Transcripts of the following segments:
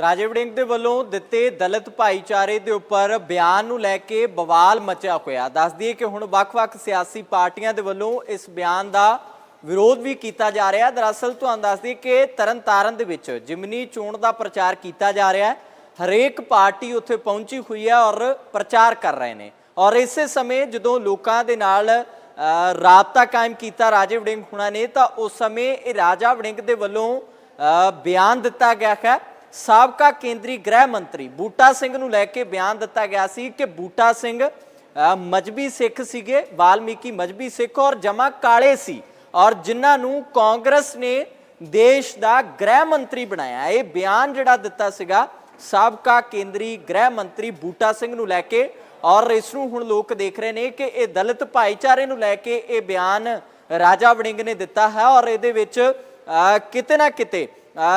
ਰਾਜੇ ਵੜਿੰਗ ਦੇ ਵੱਲੋਂ ਦਿੱਤੇ ਦਲਿਤ ਭਾਈਚਾਰੇ ਦੇ ਉੱਪਰ ਬਿਆਨ ਨੂੰ ਲੈ ਕੇ ਬਵਾਲ ਮਚਿਆ ਹੋਇਆ। ਦੱਸ ਦਈਏ ਕਿ ਹੁਣ ਵੱਖ-ਵੱਖ ਸਿਆਸੀ ਪਾਰਟੀਆਂ ਦੇ ਵੱਲੋਂ ਇਸ ਬਿਆਨ ਦਾ ਵਿਰੋਧ ਵੀ ਕੀਤਾ ਜਾ ਰਿਹਾ। ਦਰਅਸਲ ਤੁਹਾਨੂੰ ਦੱਸ ਦਈਏ ਕਿ ਤਰਨਤਾਰਨ ਦੇ ਵਿੱਚ ਜਿਮਨੀ ਚੋਣ ਦਾ ਪ੍ਰਚਾਰ ਕੀਤਾ ਜਾ ਰਿਹਾ ਹੈ। ਹਰੇਕ ਪਾਰਟੀ ਉੱਥੇ ਪਹੁੰਚੀ ਹੋਈ ਹੈ ਔਰ ਪ੍ਰਚਾਰ ਕਰ ਰਹੇ ਨੇ। ਔਰ ਇਸੇ ਸਮੇਂ ਜਦੋਂ ਲੋਕਾਂ ਦੇ ਨਾਲ ਰਾਬਤਾ ਕਾਇਮ ਕੀਤਾ ਰਾਜੇ ਵੜਿੰਗ ਹੁਣਾਂ ਨੇ, ਤਾਂ ਉਸ ਸਮੇਂ ਇਹ ਰਾਜਾ ਵੜਿੰਗ ਦੇ ਵੱਲੋਂ ਬਿਆਨ ਦਿੱਤਾ ਗਿਆ ਹੈ। ਸਾਬਕਾ ਕੇਂਦਰੀ ਗ੍ਰਹਿ ਮੰਤਰੀ ਬੂਟਾ ਸਿੰਘ ਨੂੰ ਲੈ ਕੇ ਬਿਆਨ ਦਿੱਤਾ ਗਿਆ ਸੀ ਕਿ ਬੂਟਾ ਸਿੰਘ ਅ, ਮਜਬੀ ਸਿੱਖ ਸੀਗੇ ਵਾਲਮੀਕੀ ਮਜਬੀ ਸਿੱਖ ਔਰ ਜਮਾ ਕਾਲੇ ਸੀ ਔਰ ਜਿਨ੍ਹਾਂ ਨੂੰ ਕਾਂਗਰਸ ਨੇ ਦੇਸ਼ ਦਾ ਗ੍ਰਹਿ ਮੰਤਰੀ ਬਣਾਇਆ। ਇਹ ਬਿਆਨ ਜਿਹੜਾ ਦਿੱਤਾ ਸੀਗਾ ਸਾਬਕਾ ਕੇਂਦਰੀ ਗ੍ਰਹਿ ਮੰਤਰੀ ਬੂਟਾ ਸਿੰਘ ਨੂੰ ਲੈ ਕੇ ਔਰ ਇਸ ਨੂੰ ਹੁਣ ਲੋਕ ਦੇਖ ਰਹੇ ਨੇ ਕਿ ਇਹ ਦਲਿਤ ਭਾਈਚਾਰੇ ਨੂੰ ਲੈ ਕੇ ਇਹ ਬਿਆਨ ਰਾਜਾ ਵੜਿੰਗ ਨੇ ਦਿੱਤਾ ਹੈ ਔਰ ਇਹਦੇ ਵਿੱਚ ਅ, ਕਿਤੇ ਨਾ ਕਿਤੇ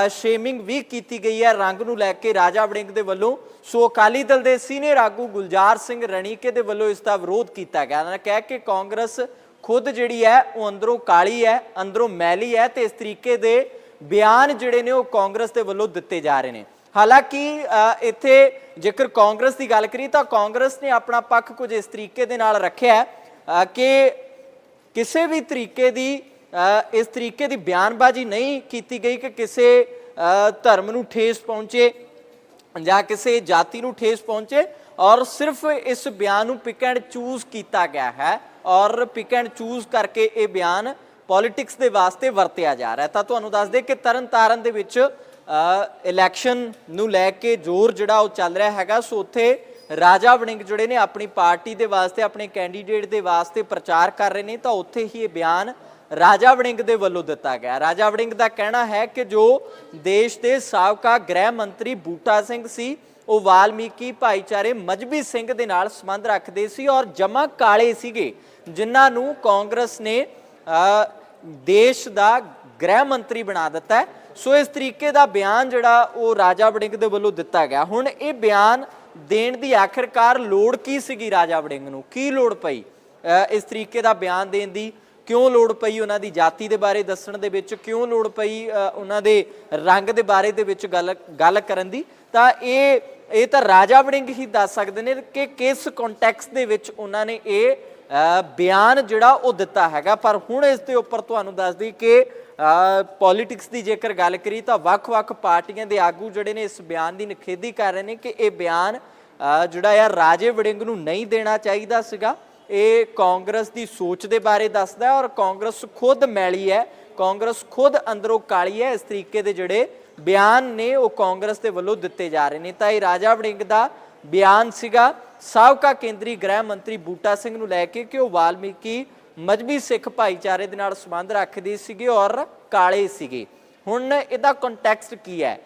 ਸ਼ੇਮਿੰਗ ਵੀ ਕੀਤੀ ਗਈ ਹੈ ਰੰਗ ਨੂੰ ਲੈ ਕੇ ਰਾਜਾ ਵੜਿੰਗ ਦੇ ਵੱਲੋਂ। ਸੋ ਅਕਾਲੀ ਦਲ ਦੇ ਸੀਨੀਅਰ ਆਗੂ ਗੁਲਜ਼ਾਰ ਸਿੰਘ ਰਣੀਕੇ ਦੇ ਵੱਲੋਂ ਇਸ ਦਾ ਵਿਰੋਧ ਕੀਤਾ ਗਿਆ। ਉਹਨਾਂ ਨੇ ਕਿਹਾ ਕਿ ਕਾਂਗਰਸ ਖੁਦ ਜਿਹੜੀ ਹੈ ਉਹ ਅੰਦਰੋਂ ਕਾਲੀ ਹੈ, ਅੰਦਰੋਂ ਮੈਲੀ ਹੈ ਤੇ ਇਸ ਤਰੀਕੇ ਦੇ ਬਿਆਨ ਜਿਹੜੇ ਨੇ ਉਹ ਕਾਂਗਰਸ ਦੇ ਵੱਲੋਂ ਦਿੱਤੇ ਜਾ ਰਹੇ ਨੇ। ਹਾਲਾਂਕਿ ਇੱਥੇ ਜੇਕਰ ਕਾਂਗਰਸ ਦੀ ਗੱਲ ਕਰੀ ਤਾਂ ਕਾਂਗਰਸ ਨੇ ਆਪਣਾ ਪੱਖ ਕੁਝ ਇਸ ਤਰੀਕੇ ਦੇ ਨਾਲ ਰੱਖਿਆ ਕਿ ਕਿਸੇ ਵੀ ਤਰੀਕੇ ਦੀ ਇਸ ਤਰੀਕੇ ਦੀ ਬਿਆਨਬਾਜ਼ੀ ਨਹੀਂ ਕੀਤੀ ਗਈ ਕਿ ਕਿਸੇ ਧਰਮ ਨੂੰ ਠੇਸ ਪਹੁੰਚੇ ਜਾਂ ਕਿਸੇ ਜਾਤੀ ਨੂੰ ਠੇਸ ਪਹੁੰਚੇ ਔਰ ਸਿਰਫ ਇਸ ਬਿਆਨ ਨੂੰ ਪਿਕ ਐਂਡ ਚੂਜ਼ ਕੀਤਾ ਗਿਆ ਹੈ ਔਰ ਪਿਕ ਐਂਡ ਚੂਜ਼ ਕਰਕੇ ਇਹ ਬਿਆਨ ਪੋਲਿਟਿਕਸ ਦੇ ਵਾਸਤੇ ਵਰਤਿਆ ਜਾ ਰਿਹਾ ਤਾਂ ਤੁਹਾਨੂੰ ਦੱਸ ਦੇ ਕਿ ਤਰਨਤਾਰਨ ਦੇ ਵਿੱਚ ਇਲੈਕਸ਼ਨ ਨੂੰ ਲੈ ਕੇ ਜ਼ੋਰ ਜਿਹੜਾ ਉਹ ਚੱਲ ਰਿਹਾ ਹੈਗਾ। ਸੋ ਉੱਥੇ ਰਾਜਾ ਵੜਿੰਗ ਜਿਹੜੇ ਨੇ ਆਪਣੀ ਪਾਰਟੀ ਦੇ ਵਾਸਤੇ, ਆਪਣੇ ਕੈਂਡੀਡੇਟ ਦੇ ਵਾਸਤੇ ਪ੍ਰਚਾਰ ਕਰ ਰਹੇ ਨੇ। ਤਾਂ ਉੱਥੇ ਹੀ ਇਹ ਬਿਆਨ ਰਾਜਾ ਵੜਿੰਗ ਦੇ ਵੱਲੋਂ ਦਿੱਤਾ ਗਿਆ। ਰਾਜਾ ਵੜਿੰਗ ਦਾ ਕਹਿਣਾ ਹੈ ਕਿ ਜੋ ਦੇਸ਼ ਦੇ ਸਾਬਕਾ ਗ੍ਰਹਿ ਮੰਤਰੀ ਬੂਟਾ ਸਿੰਘ ਸੀ ਉਹ ਵਾਲਮੀਕੀ ਭਾਈਚਾਰੇ ਮਜਬੀ ਸਿੰਘ ਦੇ ਨਾਲ ਸੰਬੰਧ ਰੱਖਦੇ ਸੀ ਔਰ ਜਮਾ ਕਾਲੇ ਸੀਗੇ ਜਿਨ੍ਹਾਂ ਨੂੰ ਕਾਂਗਰਸ ਨੇ ਅ, ਦੇਸ਼ ਦਾ ਗ੍ਰਹਿ ਮੰਤਰੀ ਬਣਾ ਦਿੱਤਾ ਹੈ। ਸੋ ਇਸ ਤਰੀਕੇ ਦਾ ਬਿਆਨ ਜਿਹੜਾ ਉਹ ਰਾਜਾ ਵੜਿੰਗ ਦੇ ਵੱਲੋਂ ਦਿੱਤਾ ਗਿਆ। ਹੁਣ ਇਹ ਬਿਆਨ ਦੇਣ ਦੀ ਆਖਿਰਕਾਰ ਲੋੜ ਕੀ ਸੀਗੀ ਰਾਜਾ ਵੜਿੰਗ ਨੂੰ? ਕੀ ਲੋੜ ਪਈ ਅ, ਇਸ ਤਰੀਕੇ ਦਾ ਬਿਆਨ ਦੇਣ ਦੀ? ਕਿਉਂ ਲੋੜ ਪਈ ਉਹਨਾਂ ਦੀ ਜਾਤੀ ਦੇ ਬਾਰੇ ਦੱਸਣ ਦੇ ਵਿੱਚ? ਕਿਉਂ ਲੋੜ ਪਈ ਉਹਨਾਂ ਦੇ ਰੰਗ ਦੇ ਬਾਰੇ ਦੇ ਵਿੱਚ ਗੱਲ ਗੱਲ ਕਰਨ ਦੀ? ਤਾਂ ਇਹ ਇਹ ਤਾਂ ਰਾਜਾ ਵੜਿੰਗ ਹੀ ਦੱਸ ਸਕਦੇ ਨੇ ਕਿ ਕਿਸ ਕੰਟੈਕਸਟ ਦੇ ਵਿੱਚ ਉਹਨਾਂ ਨੇ ਇਹ ਬਿਆਨ ਜਿਹੜਾ ਉਹ ਦਿੱਤਾ ਹੈਗਾ। ਪਰ ਹੁਣ ਇਸ ਦੇ ਉੱਪਰ ਤੁਹਾਨੂੰ ਦੱਸ ਦਈ ਕਿ ਪੋਲਿਟਿਕਸ ਦੀ ਜੇਕਰ ਗੱਲ ਕਰੀ ਤਾਂ ਵੱਖ-ਵੱਖ ਪਾਰਟੀਆਂ ਦੇ ਆਗੂ ਜਿਹੜੇ ਨੇ ਇਸ ਬਿਆਨ ਦੀ ਨਿਖੇਧੀ ਕਰ ਰਹੇ ਨੇ ਕਿ ਇਹ ਬਿਆਨ ਜਿਹੜਾ ਆ ਰਾਜੇ ਵੜਿੰਗ ਨੂੰ ਨਹੀਂ ਦੇਣਾ ਚਾਹੀਦਾ ਸੀਗਾ। ਇਹ ਕਾਂਗਰਸ ਦੀ ਸੋਚ ਦੇ ਬਾਰੇ ਦੱਸਦਾ ਹੈ ਔਰ ਕਾਂਗਰਸ ਖੁਦ ਮੈਲੀ ਹੈ, ਕਾਂਗਰਸ ਖੁਦ ਅੰਦਰੋਂ ਕਾਲੀ ਹੈ, ਇਸ ਤਰੀਕੇ ਦੇ ਜਿਹੜੇ ਬਿਆਨ ਨੇ ਉਹ ਕਾਂਗਰਸ ਦੇ ਵੱਲੋਂ ਦਿੱਤੇ ਜਾ ਰਹੇ ਨੇ। ਤਾਂ ਇਹ ਰਾਜਾ ਵੜਿੰਗ ਦਾ ਬਿਆਨ ਸੀਗਾ। ਸਾਬਕਾ ਕੇਂਦਰੀ ਗ੍ਰਹਿ ਮੰਤਰੀ ਬੂਟਾ ਸਿੰਘ ਨੂੰ ਲੈ ਕੇ ਕਿ ਉਹ ਵਾਲਮੀਕੀ ਮਜਬੀ ਸਿੱਖ ਭਾਈਚਾਰੇ ਦੇ ਨਾਲ ਸੰਬੰਧ ਰੱਖਦੇ ਸੀਗੇ ਔਰ ਕਾਲੇ ਸੀਗੇ। ਹੁਣ ਇਹਦਾ ਕੰਟੈਕਸਟ ਕੀ ਹੈ?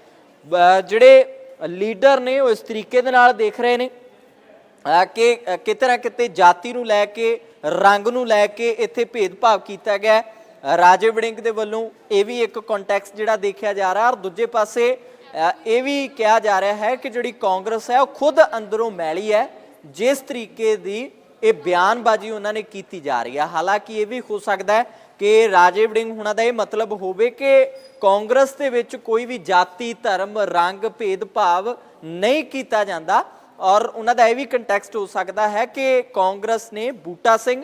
ਜਿਹੜੇ ਲੀਡਰ ਨੇ ਉਹ ਇਸ ਤਰੀਕੇ ਦੇ ਨਾਲ ਦੇਖ ਰਹੇ ਨੇ। ਕਿ ਕਿਤੇ ਨਾ ਕਿਤੇ ਜਾਤੀ ਨੂੰ ਲੈ ਕੇ, ਰੰਗ ਨੂੰ ਲੈ ਕੇ ਇੱਥੇ ਭੇਦਭਾਵ ਕੀਤਾ ਗਿਆ ਰਾਜੇ ਵੜਿੰਗ ਦੇ ਵੱਲੋਂ ਇਹ ਵੀ ਇੱਕ ਕੰਟੈਕਸਟ ਜਿਹੜਾ ਦੇਖਿਆ ਜਾ ਰਿਹਾ ਔਰ ਦੂਜੇ ਪਾਸੇ ਇਹ ਵੀ ਕਿਹਾ ਜਾ ਰਿਹਾ ਹੈ ਕਿ ਜਿਹੜੀ ਕਾਂਗਰਸ ਹੈ, ਉਹ ਖੁਦ ਅੰਦਰੋਂ ਮੈਲੀ ਹੈ। ਜਿਸ ਤਰੀਕੇ ਦੀ ਇਹ ਬਿਆਨਬਾਜ਼ੀ ਉਹਨਾਂ ਨੇ ਕੀਤੀ ਜਾ ਰਹੀ ਹੈ। ਹਾਲਾਂਕਿ ਇਹ ਵੀ ਹੋ ਸਕਦਾ ਹੈ ਕਿ ਰਾਜੇ ਵੜਿੰਗ ਹੁਣਾਂ ਦਾ ਇਹ ਮਤਲਬ ਹੋਵੇ ਕਿ ਕਾਂਗਰਸ ਦੇ ਵਿੱਚ ਕੋਈ ਵੀ ਜਾਤੀ, ਧਰਮ, ਰੰਗ, ਭੇਦਭਾਵ ਨਹੀਂ ਕੀਤਾ ਜਾਂਦਾ। ਔਰ ਉਹਨਾਂ ਦਾ ਇਹ ਵੀ ਕੰਟੈਕਸਟ ਹੋ ਸਕਦਾ ਹੈ ਕਿ ਕਾਂਗਰਸ ਨੇ ਬੂਟਾ ਸਿੰਘ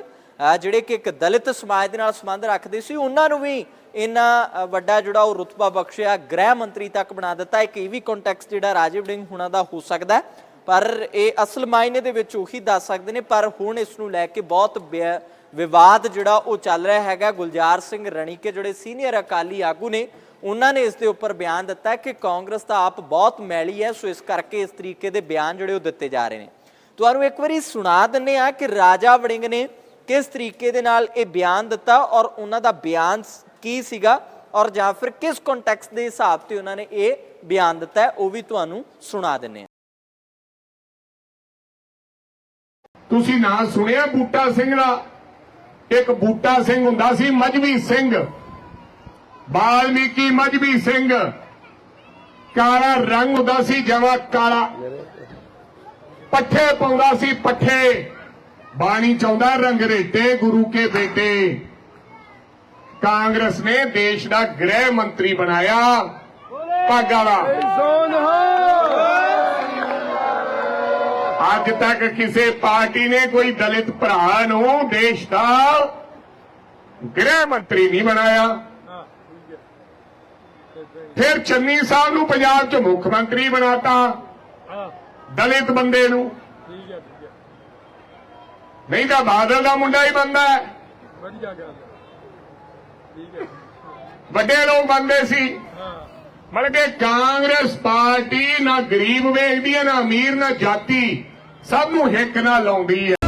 ਜਿਹੜੇ ਕਿ ਇੱਕ ਦਲਿਤ ਸਮਾਜ ਦੇ ਨਾਲ ਸੰਬੰਧ ਰੱਖਦੇ ਸੀ, ਉਹਨਾਂ ਨੂੰ ਵੀ ਇੰਨਾ ਵੱਡਾ ਜਿਹੜਾ ਉਹ ਰੁਤਬਾ ਬਖਸ਼ਿਆ, ਗ੍ਰਹਿ ਮੰਤਰੀ ਤੱਕ ਬਣਾ ਦਿੱਤਾ। ਇੱਕ ਇਹ ਵੀ ਕੰਟੈਕਸਟ ਜਿਹੜਾ ਰਾਜੀਵ ਡਿੰਗ ਹੁਣਾਂ ਦਾ ਹੋ ਸਕਦਾ ਹੈ। ਪਰ ਇਹ ਅਸਲ ਮਾਇਨੇ ਦੇ ਵਿੱਚ ਉਹੀ ਦੱਸ ਸਕਦੇ ਨੇ, ਪਰ ਹੁਣ ਇਸ ਨੂੰ ਲੈ ਕੇ ਬਹੁਤ ਬਿਆ- ਵਿਵਾਦ ਜਿਹੜਾ ਉਹ ਚੱਲ ਰਿਹਾ ਹੈਗਾ। ਗੁਲਜ਼ਾਰ ਸਿੰਘ ਰਣੀਕੇ ਜਿਹੜੇ ਸੀਨੀਅਰ ਅਕਾਲੀ ਆਗੂ ਨੇ, ਉਹਨਾਂ ਨੇ ਇਸ ਦੇ ਉੱਪਰ ਬਿਆਨ ਦਿੱਤਾ ਕਿ ਕਾਂਗਰਸ ਦਾ ਆਪ ਬਹੁਤ ਮੈਲੀ ਹੈ, ਸੋ ਇਸ ਕਰਕੇ ਇਸ ਤਰੀਕੇ ਦੇ ਬਿਆਨ ਜਿਹੜੇ ਉਹ ਦਿੱਤੇ ਜਾ ਰਹੇ ਨੇ। ਤੁਹਾਨੂੰ ਇੱਕ ਵਾਰੀ ਸੁਣਾ ਦਿੰਨੇ ਆ ਕਿ ਰਾਜਾ ਵੜਿੰਗ ਨੇ ਕਿਸ ਤਰੀਕੇ ਦੇ ਨਾਲ ਇਹ ਬਿਆਨ ਦਿੱਤਾ ਔਰ ਉਹਨਾਂ ਦਾ ਬਿਆਨ ਕੀ ਸੀਗਾ ਔਰ ਜਾਂ ਫਿਰ ਕਿਸ ਕੰਟੈਕਸਟ ਦੇ ਹਿਸਾਬ ਤੇ ਉਹਨਾਂ ਨੇ ਇਹ ਬਿਆਨ ਦਿੱਤਾ ਉਹ ਵੀ ਤੁਹਾਨੂੰ ਸੁਣਾ ਦਿੰਨੇ ਤੁਸੀਂ ਨਾਂ ਸੁਣਿਆ ਬੂਟਾ ਸਿੰਘ ਦਾ? ਇੱਕ ਬੂਟਾ ਸਿੰਘ ਹੁੰਦਾ ਸੀ ਮਜਬੀ ਸਿੰਘ। ਬਾਲਮੀਕੀ ਮਜਬੀ ਸਿੰਘ। ਕਾਲਾ ਰੰਗ ਹੁੰਦਾ ਸੀ, ਜਮਾ ਕਾਲਾ। ਪੱਠੇ ਪਾਉਂਦਾ ਸੀ, ਪੱਠੇ। ਬਾਣੀ ਚਾਹੁੰਦਾ ਰੰਗਰੇਟੇ ਗੁਰੂ ਕੇ ਬੇਟੇ। ਕਾਂਗਰਸ ਨੇ ਦੇਸ਼ ਦਾ ਗ੍ਰਹਿ ਮੰਤਰੀ ਬਣਾਇਆ। ਪੱਗ ਵਾਲਾ। ਅੱਜ ਤੱਕ ਕਿਸੇ ਪਾਰਟੀ ਨੇ ਕੋਈ ਦਲਿਤ ਭਰਾ ਨੂੰ ਦੇਸ਼ ਦਾ ਗ੍ਰਹਿ ਮੰਤਰੀ ਨਹੀਂ ਬਣਾਇਆ। ਫਿਰ ਚੰਨੀ ਸਾਹਿਬ ਨੂੰ ਪੰਜਾਬ 'ਚ ਮੁੱਖ ਮੰਤਰੀ ਬਣਾਤਾ। ਦਲਿਤ ਬੰਦੇ ਨੂੰ। ਨਹੀਂ ਤਾਂ ਬਾਦਲ ਦਾ ਮੁੰਡਾ ਹੀ ਬੰਦਾ ਹੈ ਵਧੀਆ ਗੱਲ ਠੀਕ ਹੈ। ਵੱਡੇ ਲੋਕ ਬੰਦੇ ਸੀ। ਮਤਲਬ ਕਿ ਕਾਂਗਰਸ ਪਾਰਟੀ ਨਾ ਗਰੀਬ ਵੇਖਦੀ ਹੈ, ਨਾ ਅਮੀਰ, ਨਾ ਜਾਤੀ। ਸਭ ਨੂੰ ਹਿੱਕ ਨਾਲ ਲਾਉਂਦੀ ਹੈ।